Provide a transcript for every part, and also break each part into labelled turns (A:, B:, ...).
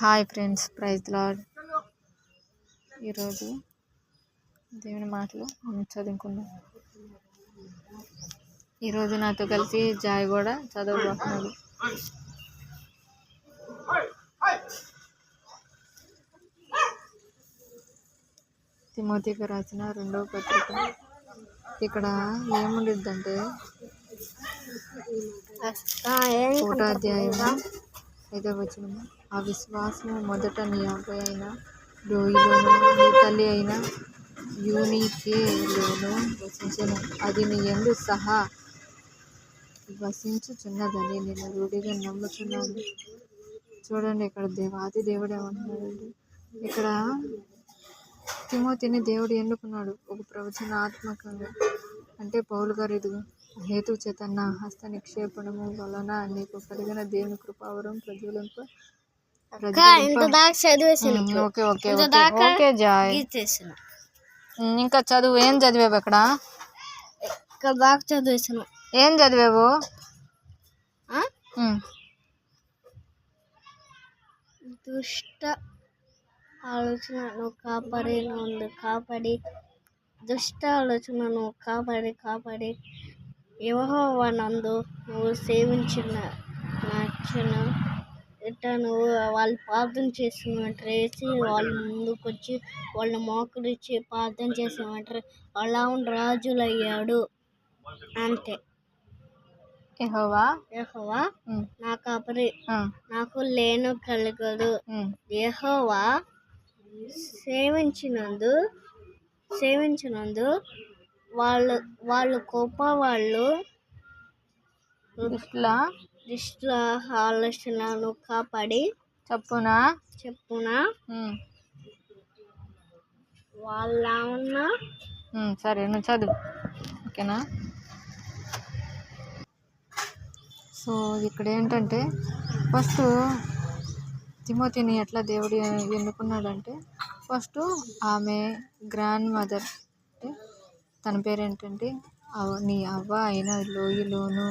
A: Hi friends praise lord. ఈరోజు దేవుని మాటలు మనం చదువుకుందాం. ఈరోజు నాతో కలిసి జాయ్ కూడా చదవబోతున్నాడు తిమోతికి రాసిన రెండవ పత్రిక. ఇక్కడ ఏముండిద్దంటే ఒకటో అధ్యాయము ఐదవ వచనం ఆ విశ్వాసము మొదట నీ అబ్బాయి అయిన లోయలోను నీ తల్లి అయిన యూనికేలోను వసించను. అది నీ ఎందు సహా వసించుచున్నదని నేను రూఢిగా నమ్ముచున్నాను. చూడండి ఇక్కడ దేవాది దేవుడు ఏమంటున్నాడండి ఇక్కడ తిమోతిని దేవుడు ఎన్నుకున్నాడు. ఒక ప్రవచనాత్మకంగా. అంటే పౌలు గారు ఇదిగో హేతు చేత నా హస్త నిక్షేపణము వలన నీకు కలిగిన దేవుని కృపావరం okay okay okay joy. Um, ఇంకా చదువు ఏం చదివావు ఇక్కడ
B: ఇక్కడ దాకా చదివేసాను.
A: ఏం చదివావు?
B: దుష్ట ఆలోచనను కాపాడి కాపాడి దుష్ట ఆలోచనను కాపాడి కాపాడి. యెహోవా నందు నువ్వు సేవించిన నచ్చిన ఇట్ట నువ్వు వాళ్ళు ప్రార్థన చేసిన వెంటనే వేసి వాళ్ళ ముందుకు వచ్చి వాళ్ళ మోకరిచ్చి ప్రార్థన చేసిన వెంటనే అలా రాజులు అయ్యాడు అంతే.
A: యెహోవా?
B: యెహోవా నా కాపరి నాకు లేను కలగదు. యెహోవా సేవించినందు సేవించినందు వాళ్ళు వాళ్ళు గొప్ప వాళ్ళు
A: ఇట్లా
B: దుష్ట ఆలోచనలను కాపాడి
A: చెప్పునా?
B: చెప్పున? వాళ్ళ ఉన్న
A: సరే నువ్వు చదువు. ఓకేనా? సో ఇక్కడ ఏంటంటే ఫస్ట్ తిమోతిని ఎట్లా దేవుడు ఎన్నుకున్నాడంటే ఫస్ట్ ఆమె గ్రాండ్ మదర్ తన పేరు ఏంటంటే నీ అవ్వ అయిన లోయలోను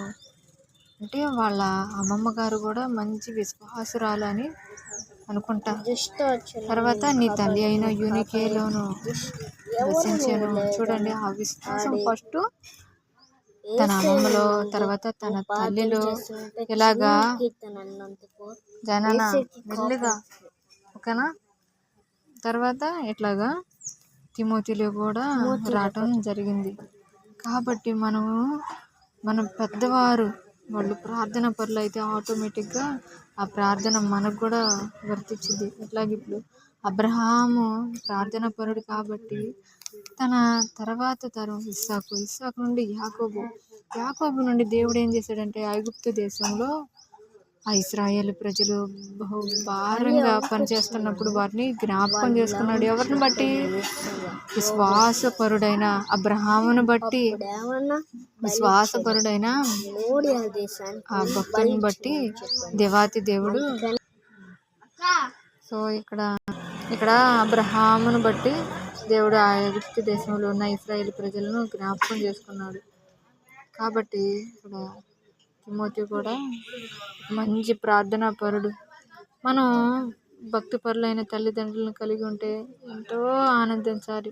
A: అంటే వాళ్ళ అమ్మమ్మ గారు కూడా మంచి విశ్వాసురాలు అని అనుకుంటా తర్వాత నీ తల్లి అయిన యూనికేలోను చూడండి ఆ విశ్వాసం ఫస్ట్ తన అమ్మమ్మలో తర్వాత తన తల్లిలో ఇలాగా జనన మెల్లిగా ఓకేనా? తర్వాత ఇట్లాగా తిమోతిలో కూడా రావటం జరిగింది. కాబట్టి మనము మన పెద్దవారు వాళ్ళు ప్రార్థన పరులు అయితే ఆటోమేటిక్గా ఆ ప్రార్థన మనకు కూడా వర్తించింది. ఎట్లాగ ఇప్పుడు అబ్రహాము ప్రార్థన పరుడు కాబట్టి తన తర్వాత తరం ఇస్సాకు ఇస్సాకు నుండి యాకోబు. యాకోబు నుండి దేవుడు ఏం చేశాడంటే ఐగుప్తు దేశంలో ఆ ఇస్రాయేల్ ప్రజలు బహు భారంగా పనిచేస్తున్నప్పుడు వారిని జ్ఞాపకం చేసుకున్నాడు. ఎవరిని బట్టి? విశ్వాసపరుడైన అబ్రహామును బట్టి. విశ్వాసపరుడైన
B: ఆ
A: భక్తుని బట్టి దేవాతి దేవుడు. సో ఇక్కడ ఇక్కడ అబ్రహామును బట్టి దేవుడు ఆ దేశంలో ఉన్న ఇస్రాయేల్ ప్రజలను జ్ఞాపకం చేసుకున్నాడు. కాబట్టి ఇక్కడ తిమోతి కూడా మంచి ప్రార్థనా పరుడు. మనం భక్తి పరులైన తల్లిదండ్రులను కలిగి ఉంటే ఎంతో ఆనందించాలి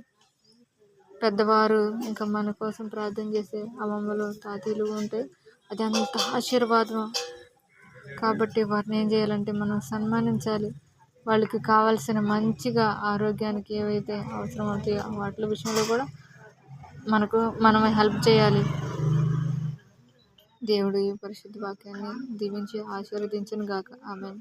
A: పెద్దవారు ఇంకా మన కోసం ప్రార్థన చేసే అమ్మమ్మలు తాతయ్యలు ఉంటే అది అంత ఆశీర్వాదం. కాబట్టి వారిని ఏం చేయాలంటే మనం సన్మానించాలి. వాళ్ళకి కావాల్సిన మంచిగా ఆరోగ్యానికి ఏవైతే అవసరం అవుతాయో వాటి విషయంలో కూడా మనకు మనం హెల్ప్ చేయాలి. దేవుడు ఈ పరిశుద్ధ వాక్యాన్ని దీవించి ఆశీర్వదించను గాక ఆమె